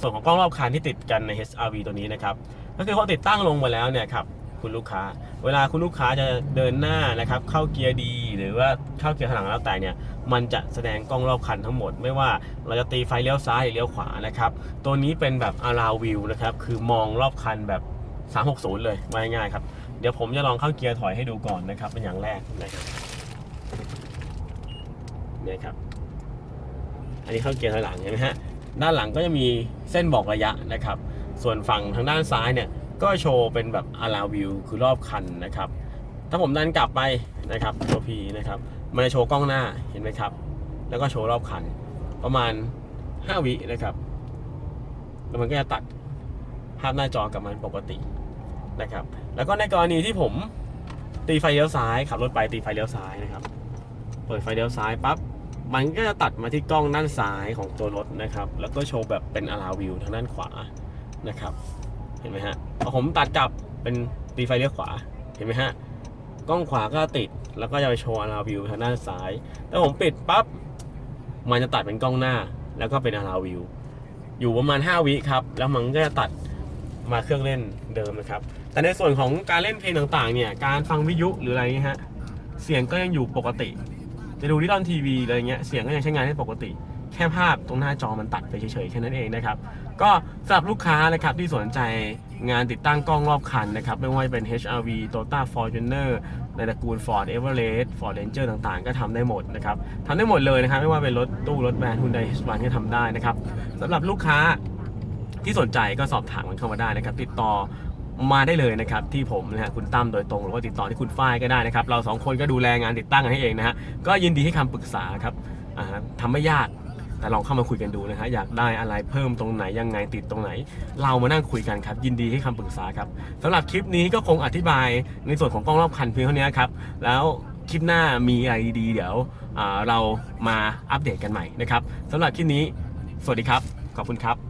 ส่วนของกล้องรอบคันที่ติดกันใน HRV ตัวนี้นะครับก็คือพอติดตั้งลงมาแล้วเนี่ยครับคุณลูกค้า เวลาคุณลูกค้าจะเดินหน้านะครับเข้าเกียร์ดี หรือว่าเข้าเกียร์ถลังแล้วแต่เนี่ยมันจะแสดงกล้องรอบคันทั้งหมด ไม่ว่าเราจะตีไฟเลี้ยวซ้ายหรือเลี้ยวขวานะครับตัวนี้เป็นแบบ around view นะครับคือมองรอบคันแบบ 360 เลยว่าง่ายๆครับเดี๋ยวผมจะลองเข้าเกียร์ถอยให้ดูก่อนนะครับเป็นอย่างแรกนะครับเนี่ยครับอันนี้เข้าเกียร์ถอยหลังเห็นไหมฮะ ด้านหลังก็จะมีเส้นบอกระยะนะครับ ส่วนฝั่งทางด้านซ้ายเนี่ยก็โชว์เป็นแบบ around view คือรอบคันนะครับ ถ้าผมดันกลับไปนะครับตัว P นะครับมันจะโชว์กล้องหน้าเห็นไหมครับ แล้วก็โชว์รอบคันประมาณ 5 วินะครับ แล้วมันก็จะตัดภาพหน้าจอกลับมาเป็นปกตินะครับ แล้วก็ในกรณีที่ผมตีไฟเลี้ยวซ้ายขับรถไปตีไฟเลี้ยวซ้ายนะครับ เปิดไฟเลี้ยวซ้ายปั๊บ มันก็จะตัดมาที่กล้องด้านซ้ายของตัวรถนะครับ แล้วก็โชว์แบบเป็นอาราวิวทางด้านขวานะครับ เห็นไหมฮะพอผมตัดกลับเป็นตีไฟเลี้ยวขวา เห็นไหมฮะ กล้องขวาก็ติด แล้วก็จะไปโชว์อาราวิวทางด้านซ้าย ถ้าผมปิดปั๊บ มันจะตัดเป็นกล้องหน้า แล้วก็เป็นอาราวิว อยู่ประมาณ 5 วิครับ แล้วมันก็จะตัดมาเครื่องเล่นเดิมนะครับ แต่ในส่วนของการเล่นเพลงต่างๆ เนี่ย การฟังวิทยุหรืออะไรเงี้ฮะ เสียงก็ยังอยู่ปกติ จะดูที่ตอนทีวีอะไรเงี้ยเสียงก็ยังใช้งานได้ปกติ แค่ภาพตรงหน้าจอมันตัดไปเฉยๆแค่นั้นเองนะครับ ก็สำหรับลูกค้านะครับที่สนใจงานติดตั้งกล้องรอบคันนะครับ ไม่ว่าจะเป็น HRV Toyota Fortuner ในตระกูล Ford Everest Ford Ranger ต่างๆ ก็ทำได้หมดนะครับทำได้หมดเลยนะครับ ไม่ว่าเป็นรถตู้รถแวนฮุนไดสวันก็ทำได้นะครับสำหรับลูกค้าที่สนใจก็สอบถามกันเข้ามาได้นะครับ ติดต่อ มาได้เลยนะครับที่ผมนะฮะคุณตั้มโดยตรง หรือว่าติดต่อที่คุณฝ้ายก็ได้นะครับ เราสองคนก็ดูแลงานติดตั้งกันให้เองนะฮะก็ยินดีให้คำปรึกษาครับอ่าทำไม่ยากแต่ลองเข้ามาคุยกันดูนะฮะอยากได้อะไรเพิ่มตรงไหนยังไงติดตรงไหน เรามานั่งคุยกันครับ ยินดีให้คำปรึกษาครับสำหรับคลิปนี้ก็คงอธิบายในส่วนของกล้องรอบคันเพียงเท่านี้ครับแล้วคลิปหน้ามีอะไรดีๆเดี๋ยวอ่าเรามาอัปเดตกันใหม่นะครับสำหรับคลิปนี้ สวัสดีครับ ขอบคุณครับ